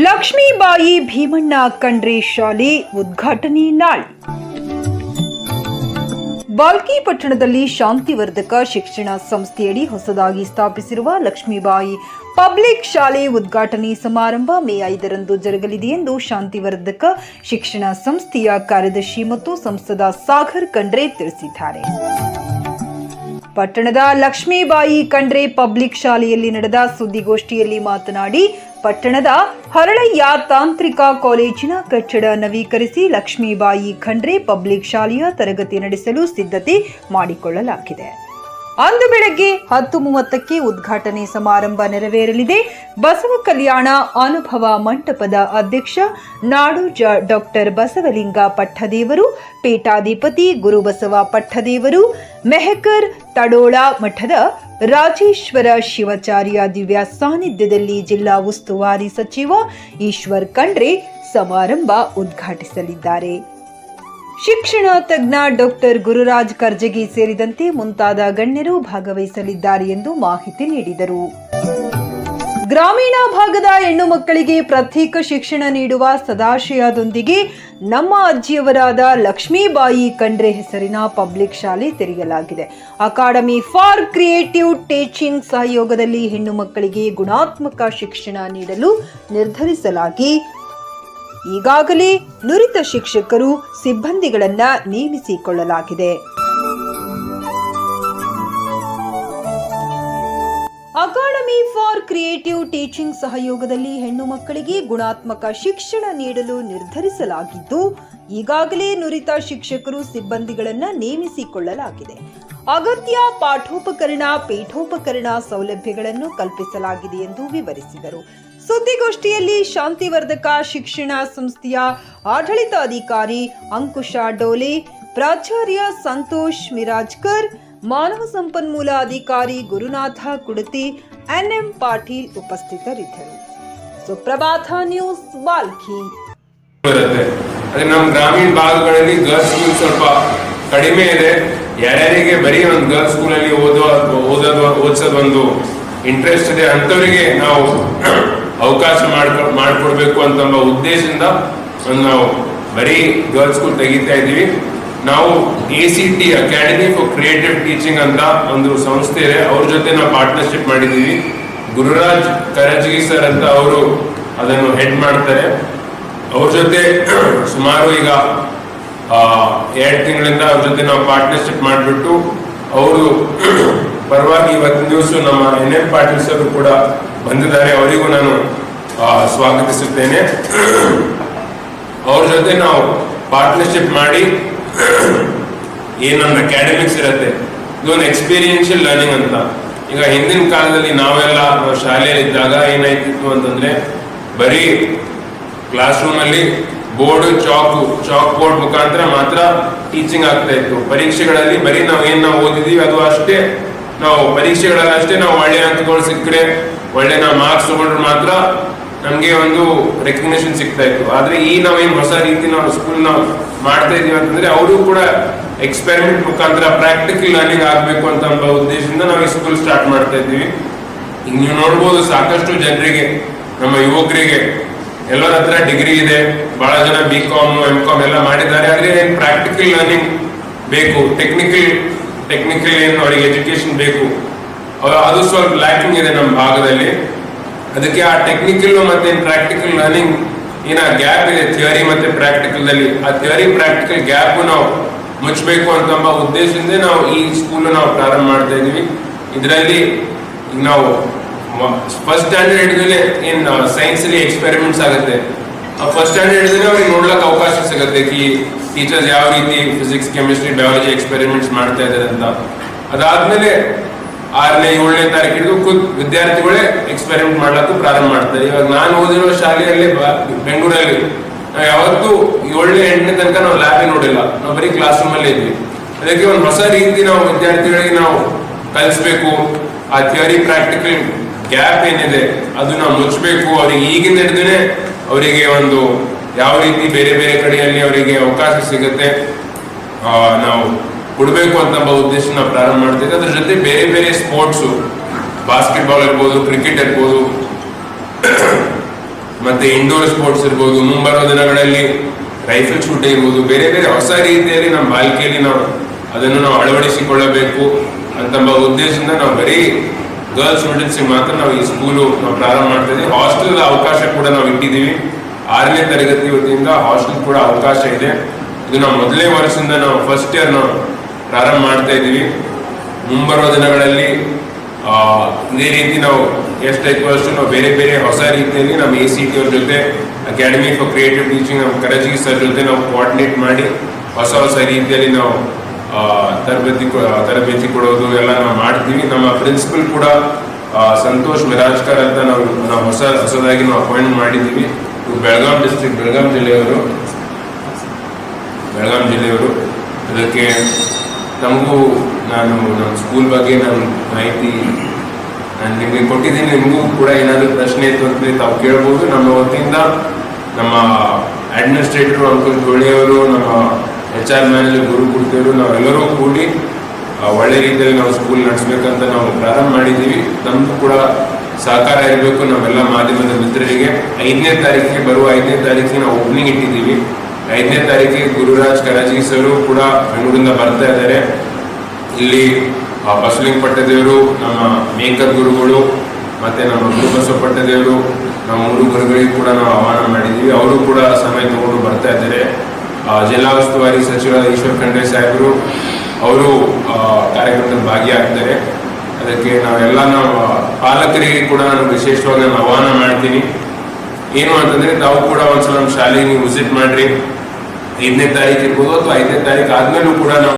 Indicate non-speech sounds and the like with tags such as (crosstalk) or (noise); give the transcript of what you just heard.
ಲಕ್ಷ್ಮೀಬಾಯಿ ಭೀಮಣ್ಣ ಕಂಡ್ರಿ ಶಾಲೆ ಉದ್ಘಾಟನೆ ನಾಳೆ. ಬಾಲ್ಕಿ ಪಟ್ಟಣದಲ್ಲಿ ಶಾಂತಿವರ್ಧಕ ಶಿಕ್ಷಣ ಸಂಸ್ಥೆಯಡಿ ಹೊಸದಾಗಿ ಸ್ಥಾಪಿಸಿರುವ ಲಕ್ಷ್ಮೀಬಾಯಿ ಪಬ್ಲಿಕ್ ಶಾಲೆ ಉದ್ಘಾಟನೆ ಸಮಾರಂಭ ಮೇ ಐದರಂದು ಜರುಗಲಿದೆ ಎಂದು ಶಾಂತಿವರ್ಧಕ ಶಿಕ್ಷಣ ಸಂಸ್ಥೆಯ ಕಾರ್ಯದರ್ಶಿ ಮತ್ತು ಸಂಸದ ಸಾಗರ್ ಖಂಡ್ರೆ ತಿಳಿಸಿದ್ದಾರೆ. ಪಟ್ಟಣದ ಲಕ್ಷ್ಮೀಬಾಯಿ ಖಂಡ್ರೆ ಪಬ್ಲಿಕ್ ಶಾಲೆಯಲ್ಲಿ ನಡೆದ ಸುದ್ದಿಗೋಷ್ಠಿಯಲ್ಲಿ ಮಾತನಾಡಿ ಪಟ್ಟಣದ ಹರಳಯ್ಯ ತಾಂತ್ರಿಕ ಕಾಲೇಜಿನ ಕಟ್ಟಡ ನವೀಕರಿಸಿ ಲಕ್ಷ್ಮೀಬಾಯಿ ಖಂಡ್ರೆ ಪಬ್ಲಿಕ್ ಶಾಲೆಯ ತರಗತಿ ನಡೆಸಲು ಸಿದ್ಧತೆ ಮಾಡಿಕೊಳ್ಳಲಾಗಿದೆ. ಅಂದು ಬೆಳಗ್ಗೆ ಹತ್ತು ಮೂವತ್ತಕ್ಕೆ ಉದ್ಘಾಟನೆ ಸಮಾರಂಭ ನೆರವೇರಲಿದೆ. ಬಸವ ಕಲ್ಯಾಣ ಅನುಭವ ಮಂಟಪದ ಅಧ್ಯಕ್ಷ ನಾಡೋಜ ಡಾಕ್ಟರ್ ಬಸವಲಿಂಗ ಪಟ್ಟದೇವರು, ಪೀಠಾಧಿಪತಿ ಗುರುಬಸವ ಪಟ್ಟದೇವರು, ಮೆಹಕರ್ ತಡೋಳ ಮಠದ ರಾಜೇಶ್ವರ ಶಿವಾಚಾರ್ಯ ದಿವ್ಯ ಸಾನ್ನಿಧ್ಯದಲ್ಲಿ ಜಿಲ್ಲಾ ಉಸ್ತುವಾರಿ ಸಚಿವ ಈಶ್ವರ್ ಖಂಡ್ರೆ ಸಮಾರಂಭ ಉದ್ಘಾಟಿಸಲಿದ್ದಾರೆ. ಶಿಕ್ಷಣ ತಜ್ಞ ಡಾಕ್ಟರ್ ಗುರುರಾಜ್ ಕರ್ಜಗಿ ಸೇರಿದಂತೆ ಮುಂತಾದ ಗಣ್ಯರು ಭಾಗವಹಿಸಲಿದ್ದಾರೆ ಎಂದು ಮಾಹಿತಿ ನೀಡಿದರು. ಗ್ರಾಮೀಣ ಭಾಗದ ಹೆಣ್ಣು ಮಕ್ಕಳಿಗೆ ಪ್ರತ್ಯೇಕ ಶಿಕ್ಷಣ ನೀಡುವ ಸದಾಶಯದೊಂದಿಗೆ ನಮ್ಮ ಅಜ್ಜಿಯವರಾದ ಲಕ್ಷ್ಮೀಬಾಯಿ ಕಂಡ್ರೆ ಹೆಸರಿನ ಪಬ್ಲಿಕ್ ಶಾಲೆ ತೆರೆಯಲಾಗಿದೆ. ಅಕಾಡೆಮಿ ಫಾರ್ ಕ್ರಿಯೇಟಿವ್ ಟೀಚಿಂಗ್ ಸಹಯೋಗದಲ್ಲಿ ಹೆಣ್ಣು ಮಕ್ಕಳಿಗೆ ಗುಣಾತ್ಮಕ ಶಿಕ್ಷಣ ನೀಡಲು ನಿರ್ಧರಿಸಲಾಗಿ ಈಗಾಗಲೇ ನುರಿತ ಶಿಕ್ಷಕರು ಸಿಬ್ಬಂದಿಗಳನ್ನು ನೇಮಿಸಿಕೊಳ್ಳಲಾಗಿದೆ. ಕ್ರಿಯೇಟಿವ್ ಟೀಚಿಂಗ್ ಸಹಯೋಗದಲ್ಲಿ ಹೆಣ್ಣು ಮಕ್ಕಳಿಗೆ ಗುಣಾತ್ಮಕ ಶಿಕ್ಷಣ ನೀಡಲು ನಿರ್ಧರಿಸಲಾಗಿದ್ದು, ಈಗಾಗಲೇ ನುರಿತ ಶಿಕ್ಷಕರು ಸಿಬ್ಬಂದಿಗಳನ್ನು ನೇಮಿಸಿಕೊಳ್ಳಲಾಗಿದೆ. ಅಗತ್ಯ ಪಾಠೋಪಕರಣ, ಪೀಠೋಪಕರಣ ಸೌಲಭ್ಯಗಳನ್ನು ಕಲ್ಪಿಸಲಾಗಿದೆ ಎಂದು ವಿವರಿಸಿದರು. ಸುದ್ದಿಗೋಷ್ಠಿಯಲ್ಲಿ ಶಾಂತಿವರ್ಧಕ ಶಿಕ್ಷಣ ಸಂಸ್ಥೆಯ ಆಡಳಿತಾಧಿಕಾರಿ ಅಂಕುಶ ಡೋಲೆ, ಪ್ರಾಚಾರ್ಯ ಸಂತೋಷ್ ಮಿರಾಜ್ಕರ್, ಮಾನವ ಸಂಪನ್ಮೂಲ ಅಧಿಕಾರಿ ಗುರುನಾಥ ಕುಡತಿ ಎನ್ಎಂ ಪಾಟೀಲ್ ಉಪಸ್ಥಿತರಿದ್ದರು. ಸುಪ್ರಭಾತ ನ್ಯೂಸ್ ವಾಲ್ಕಿ ಅದೇ ನಮ್ಮ ಗ್ರಾಮೀಣ ಭಾಗಗಳಲ್ಲಿ ಗರ್ಲ್ಸ್ ಸ್ಕೂಲ್ ಸ್ವಲ್ಪ ಕಡಿಮೆ ಇದೆ. ಯಾರ್ಯಾರಿಗೆ ಬರೀ ಒಂದು ಗರ್ಲ್ಸ್ ಸ್ಕೂಲಲ್ಲಿ ಓದೋ ಓದೋದು, ಓದಿಸೋದು ಒಂದು ಇಂಟ್ರೆಸ್ಟ್ ಇದೆ, ಅಂಥವರಿಗೆ ನಾವು ಅವಕಾಶ ಮಾಡ್ಕೊ, ಮಾಡಿಕೊಡ್ಬೇಕು ಅಂತ ಉದ್ದೇಶದಿಂದ ಒಂದು ನಾವು ಬರೀ ಗರ್ಲ್ಸ್ ಸ್ಕೂಲ್ ತೆಗಿತಾ ಇದ್ದೀವಿ. ನಾವು A C T academy for creative teaching ಅಂತ ಒಂದು ಸಂಸ್ಥೆ ಇದೆ. ಅವ್ರ ಜೊತೆ ನಾವು ಪಾರ್ಟ್ನರ್ಶಿಪ್ ಮಾಡಿದ್ದೀವಿ ಗುರುರಾಜ್ ಕರಜ್ಗಿ ಸರ್ ಅಂತ ಅವರು ಅದನ್ನು ಹೆಡ್ ಮಾಡ್ತಾರೆ. ಅವ್ರ ಜೊತೆ ಸುಮಾರು ಈಗ ಎರಡು ತಿಂಗಳಿಂದ ಅವ್ರ ಜೊತೆ ನಾವು ಪಾರ್ಟ್ನರ್ಶಿಪ್ ಮಾಡಿಬಿಟ್ಟು ಅವರು ಪರವಾಗಿ ಇವತ್ತಿನ ದಿವಸ ನಮ್ಮ ಎನ್ ಎಂ ಪಾಟೀಲ್ ಸರ್ ಕೂಡ ಬಂದಿದ್ದಾರೆ. ಅವರಿಗೂ ನಾನು ಸ್ವಾಗತಿಸುತ್ತೇನೆ. ಅವ್ರ ಜೊತೆ ನಾವು ಪಾರ್ಟ್ನರ್ಶಿಪ್ ಮಾಡಿ ಏನೊಂದು ಅಕಾಡೆಮಿಕ್ಸ್ ಇರುತ್ತೆ. ಇದೊಂದು ಎಕ್ಸ್ಪೀರಿಯನ್ಷಿಯಲ್ ಲರ್ನಿಂಗ್ ಅಂತ. ಈಗ ಹಿಂದಿನ ಕಾಲದಲ್ಲಿ ನಾವೆಲ್ಲ ನಾವು ಶಾಲೆಯಲ್ಲಿ ಇದ್ದಾಗ ಏನಾಯ್ತಿತ್ತು ಅಂತಂದ್ರೆ, ಬರೀ ಕ್ಲಾಸ್ ರೂಮ್ ಅಲ್ಲಿ ಬೋರ್ಡ್ ಚಾಕ್ ಚಾಕ್ ಬೋರ್ಡ್ ಮುಖಾಂತರ ಮಾತ್ರ ಟೀಚಿಂಗ್ ಆಗ್ತಾ ಇತ್ತು. ಪರೀಕ್ಷೆಗಳಲ್ಲಿ ಬರೀ ನಾವು ಏನ್ ನಾವು ಓದಿದೀವಿ, ಅದು ಅಷ್ಟೇ. ನಾವು ಪರೀಕ್ಷೆಗಳಲ್ಲಿ ಅಷ್ಟೇ ನಾವು ಒಳ್ಳೆ ಅಂಕಗಳು ಸಿಕ್ಕರೆ ಒಳ್ಳೆ ನಾವು ಮಾರ್ಕ್ಸ್ ತಗೊಂಡ್ರೆ ಮಾತ್ರ ನಮ್ಗೆ ಒಂದು ರೆಕಗ್ನೇಷನ್ ಸಿಗ್ತಾ ಇತ್ತು. ಆದ್ರೆ ಈ ನಾವೇನು ಹೊಸ ರೀತಿ ನಾವು ಸ್ಕೂಲ್ ನಾವು ಮಾಡ್ತಾ ಇದೀವಿ ಅಂತಂದ್ರೆ ಅವರು ಕೂಡ ಎಕ್ಸ್ಪೆರಿಮೆಂಟ್ ಮುಖಾಂತರ ಪ್ರಾಕ್ಟಿಕಲ್ ಲರ್ನಿಂಗ್ ಆಗಬೇಕು ಅಂತ ಅನ್ನೋ ಉದ್ದೇಶದಿಂದ ನಾವು ಈ ಸ್ಕೂಲ್ ಸ್ಟಾರ್ಟ್ ಮಾಡ್ತಾ ಇದ್ದೀವಿ. ಈಗ ನೀವು ನೋಡ್ಬೋದು ಸಾಕಷ್ಟು ಜನರಿಗೆ, ನಮ್ಮ ಯುವಕರಿಗೆ ಎಲ್ಲರ ಹತ್ರ ಡಿಗ್ರಿ ಇದೆ, ಬಹಳ ಜನ ಬಿ ಕಾಮ್ ಎಂ ಕಾಮ್ ಎಲ್ಲ ಮಾಡಿದ್ದಾರೆ. ಆದ್ರೆ ಏನ್ ಪ್ರಾಕ್ಟಿಕಲ್ ಲರ್ನಿಂಗ್ ಬೇಕು? ಟೆಕ್ನಿಕಲ್ ಟೆಕ್ನಿಕಲ್ ಏನು ಅವರಿಗೆ ಎಜುಕೇಶನ್ ಬೇಕು? ಅದು ಸ್ವಲ್ಪ ಲ್ಯಾಕಿಂಗ್ ಇದೆ ನಮ್ಮ ಭಾಗದಲ್ಲಿ. ಅದಕ್ಕೆ ಆ ಟೆಕ್ನಿಕಲ್ ಮತ್ತೆ ಪ್ರಾಕ್ಟಿಕಲ್ ಲರ್ನಿಂಗ್ ಏನ ಗ್ಯಾಪ್ ಇದೆ ಥಿಯರಿ ಮತ್ತೆ ಪ್ರಾಕ್ಟಿಕಲ್ ದಲ್ಲಿ? ಆ ಥಿಯರಿ ಪ್ರಾಕ್ಟಿಕಲ್ ಗ್ಯಾಪ್ ನಾವು ಮುಚ್ಚಬೇಕು ಅಂತ ಎಂಬ ಉದ್ದೇಶದಿಂದ ನಾವು ಈ ಸ್ಕೂಲ್ ನಾವು ಪ್ರಾರಂಭ ಮಾಡ್ತಾ ಇದೀವಿ ಇದರಲ್ಲಿ ನಾವು ಫಸ್ಟ್ ಸ್ಟ್ಯಾಂಡರ್ಡ್ ಮೇಲೆ ಏನ್ ಸೈನ್ಸ್ ಅಲ್ಲಿ ಎಕ್ಸ್ಪೆರಿಮೆಂಟ್ಸ್ ಆಗುತ್ತೆ. ಫಸ್ಟ್ ಸ್ಟ್ಯಾಂಡರ್ಡ್ ಹಿಡಿದ್ರೆ ಅವ್ರಿಗೆ ನೋಡ್ಲಕ್ ಅವಕಾಶ ಸಿಗುತ್ತೆ. ಕಿ ಟೀಚರ್ಸ್ ಯಾವ ರೀತಿ ಫಿಸಿಕ್ಸ್ ಕೆಮಿಸ್ಟ್ರಿ ಬಯಾಲಜಿ ಎಕ್ಸ್ಪೆರಿಮೆಂಟ್ಸ್ ಮಾಡ್ತಾ ಇದ್ದಾರೆ ಅಂತ. ಅದಾದ್ಮೇಲೆ ಆರನೇ ಏಳನೇ ತಾರೀಕು ಹಿಡಿದು ಖುದ್ ವಿದ್ಯಾರ್ಥಿಗಳೇ ಎಕ್ಸ್ಪೆರಿಮೆಂಟ್ ಮಾಡ್ಲಕ್ಕೂ ಪ್ರಾರಂಭ ಮಾಡ್ತಾರೆ. ಇವಾಗ ನಾನು ಓದಿರೋ ಶಾಲೆಯಲ್ಲಿ ಬೆಂಗಳೂರಲ್ಲಿ, ನಾವು ಯಾವತ್ತೂ ಏಳನೇ ಎಂಟನೇ ತನಕ ನಾವು ಲ್ಯಾಬೇ ನೋಡಿಲ್ಲ. ನಾವು ಬರೀ ಕ್ಲಾಸ್ ರೂಮ್ ಅಲ್ಲಿ ಇದ್ವಿ. ಅದಕ್ಕೆ ಒಂದು ಹೊಸ ರೀತಿ ನಾವು ವಿದ್ಯಾರ್ಥಿಗಳಿಗೆ ನಾವು ಕಲಿಸ್ಬೇಕು. ಆ ಥಿಯರಿ ಪ್ರಾಕ್ಟಿಕಲ್ ಗ್ಯಾಪ್ ಏನಿದೆ ಅದು ನಾವು ಮುಚ್ಚಬೇಕು ಅವ್ರಿಗೆ ಈಗಿಂದ ಹಿಡಿದೇ ಅವರಿಗೆ ಒಂದು ಯಾವ ರೀತಿ ಬೇರೆ ಬೇರೆ ಕಡೆಯಲ್ಲಿ ಅವರಿಗೆ ಅವಕಾಶ ಸಿಗುತ್ತೆ. ನಾವು ಕೊಡಬೇಕು ಅಂತ ನಮ್ಮ ಉದ್ದೇಶ ನಾವು ಪ್ರಾರಂಭ ಮಾಡ್ತೀವಿ ಅದ್ರ ಜೊತೆ ಬೇರೆ ಬೇರೆ ಸ್ಪೋರ್ಟ್ಸು ಬಾಸ್ಕೆಟ್ಬಾಲ್ ಇರ್ಬೋದು ಕ್ರಿಕೆಟ್ ಇರ್ಬೋದು, (coughs) ಮತ್ತೆ ಇಂಡೋರ್ ಸ್ಪೋರ್ಟ್ಸ್ ಇರ್ಬೋದು, ಮುಂಬರುವ ದಿನಗಳಲ್ಲಿ ರೈಫಲ್ ಶೂಟ್ ಇರ್ಬೋದು, ಬೇರೆ ಬೇರೆ ಹೊಸ ರೀತಿಯಲ್ಲಿ ನಮ್ಮ ಬಾಲ್ಕೆಯಲ್ಲಿ ನಾವು ಅದನ್ನು ನಾವು ಅಳವಡಿಸಿಕೊಳ್ಳಬೇಕು ಅಂತ ಉದ್ದೇಶದಿಂದ ನಾವು ಬರೀ ಗರ್ಲ್ಸ್ ಸ್ಟೂಡೆಂಟ್ಸ್ ಮಾತ್ರ ನಾವು ಈ ಸ್ಕೂಲು ನಾವು ಪ್ರಾರಂಭ ಮಾಡ್ತಾ ಇದ್ದೀವಿ. ಹಾಸ್ಟೆಲ್ ಅವಕಾಶ ಕೂಡ ನಾವು ಇಟ್ಟಿದ್ದೀವಿ. ಆರನೇ ತರಗತಿ ವತಿಯಿಂದ ಹಾಸ್ಟೆಲ್ ಕೂಡ ಅವಕಾಶ ಇದೆ. ಇದು ನಾವು ಮೊದಲನೇ ವರ್ಷದಿಂದ ನಾವು ಫಸ್ಟ್ ಇಯರ್ ನಾವು ಪ್ರಾರಂಭ ಮಾಡ್ತಾ ಇದ್ದೀವಿ. ಮುಂಬರುವ ದಿನಗಳಲ್ಲಿ ಇದೇ ರೀತಿ ನಾವು ಎಷ್ಟಾಯ್ತು ಅಷ್ಟು ನಾವು ಬೇರೆ ಬೇರೆ ಹೊಸ ರೀತಿಯಲ್ಲಿ ನಮ್ಮ ಎ ಸಿ ಟಿ ಅವ್ರ ಜೊತೆ ಅಕಾಡೆಮಿ ಫಾರ್ ಕ್ರಿಯೇಟಿವ್ ಟೀಚಿಂಗ್ ನಮ್ಮ ಕರಜಿ ಸರ್ ಜೊತೆ ನಾವು ಕೋಆರ್ಡಿನೇಟ್ ಮಾಡಿ ಹೊಸ ಹೊಸ ರೀತಿಯಲ್ಲಿ ನಾವು ತರಬೇತಿ ತರಬೇತಿ ಕೊಡೋದು ಎಲ್ಲ ನಾವು ಮಾಡ್ತೀವಿ. ನಮ್ಮ ಪ್ರಿನ್ಸಿಪಲ್ ಕೂಡ ಸಂತೋಷ್ ಮಿರಾಜ್ಕರ್ ಅಂತ ನಾವು ನಾವು ಹೊಸ, ಹೊಸದಾಗಿ ನಾವು ಅಪಾಯಿಂಟ್ ಮಾಡಿದ್ದೀವಿ. ಬೆಳಗಾಂ ಡಿಸ್ಟ್ರಿಕ್ಟ್ ಬೆಳಗಾಂ ಜಿಲ್ಲೆಯವರು. ಬೆಳಗಾಂ ಜಿಲ್ಲೆಯವರು. ಅದಕ್ಕೆ ತಮಗೂ ನಾನು ನಮ್ಮ ಸ್ಕೂಲ್ ಬಗ್ಗೆ ನಾನು ಮಾಹಿತಿ, ನಾನು ನಿಮಗೆ ಕೊಟ್ಟಿದ್ದೀನಿ. ನಿಮಗೂ ಕೂಡ ಏನಾದರೂ ಪ್ರಶ್ನೆ ಇತ್ತು ಅಂತ ತಾವು ಕೇಳ್ಬೋದು. ನಮ್ಮ ವತಿಯಿಂದ ನಮ್ಮ ಅಡ್ಮಿನಿಸ್ಟ್ರೇಟರ್ ಅಂಕಲ್ ಜೋಳಿಯವರು ನಮ್ಮ ಎಚ್ ಆರ್ ಮ್ಯಾನೇಜರ್ ಗುರು ಕುಡ್ತಿಯವರು ನಾವೆಲ್ಲರೂ ಕೂಡಿ ಒಳ್ಳೆ ರೀತಿಯಲ್ಲಿ ನಾವು ಸ್ಕೂಲ್ ನಡೆಸ್ಬೇಕಂತ ನಾವು ಪ್ರಾರಂಭ ಮಾಡಿದ್ದೀವಿ. ನಮಗೂ ಕೂಡ ಸಹಕಾರ ಇರಬೇಕು. ನಾವೆಲ್ಲ ಮಾಧ್ಯಮದ ಮಿತ್ರರಿಗೆ ಐದನೇ ತಾರೀಕಿಗೆ ಬರುವ ಐದನೇ ತಾರೀಕಿಗೆ ನಾವು ಓಪನಿಂಗ್ ಇಟ್ಟಿದ್ದೀವಿ. ಐದನೇ ತಾರೀಕಿಗೆ ಗುರುರಾಜ್ ಕರಾಜಿ ಸರು ಕೂಡ ಬೆಂಗಳೂರಿಂದ ಬರ್ತಾ ಇದ್ದಾರೆ. ಇಲ್ಲಿ ಪಟ್ಟದೇವರು, ನಮ್ಮ ಮೇಕರ್ ಗುರುಗಳು, ಮತ್ತೆ ನಮ್ಮ ಗುರುಬಸವ ಪಟ್ಟದೇವರು, ನಮ್ಮ ಮೂರು ಗುರುಗಳಿಗೆ ಕೂಡ ನಾವು ಆಹ್ವಾನ ಮಾಡಿದ್ದೀವಿ. ಅವರು ಕೂಡ ಸಮಯ ತಗೊಂಡು ಬರ್ತಾ ಇದ್ದಾರೆ. ಜಿಲ್ಲಾ ಉಸ್ತುವಾರಿ ಸಚಿವ ಈಶ್ವರ್ ಖಂಡ್ರೆ ಸಾಹೇಬರು, ಅವರು ಕಾರ್ಯಕ್ರಮದಲ್ಲಿ ಭಾಗಿಯಾಗ್ತಾರೆ. ಅದಕ್ಕೆ ನಾವೆಲ್ಲ ನಾವು ಪಾಲಕರಿಗೆ ಕೂಡ ನಾನು ವಿಶೇಷವಾಗಿ ನಾನು ಆಹ್ವಾನ ಮಾಡ್ತೀನಿ. ಏನು ಅಂತಂದ್ರೆ, ತಾವು ಕೂಡ ಒಂದ್ಸಲ ನಮ್ಮ ಶಾಲೆಗೆ ನೀವು ವಿಸಿಟ್ ಮಾಡ್ರಿ. ಐದನೇ ತಾರೀಕು ಇರ್ಬೋದು ಅಥವಾ ಐದನೇ ತಾರೀಕು ಆದ್ಮೇಲೂ ಕೂಡ ನಾವು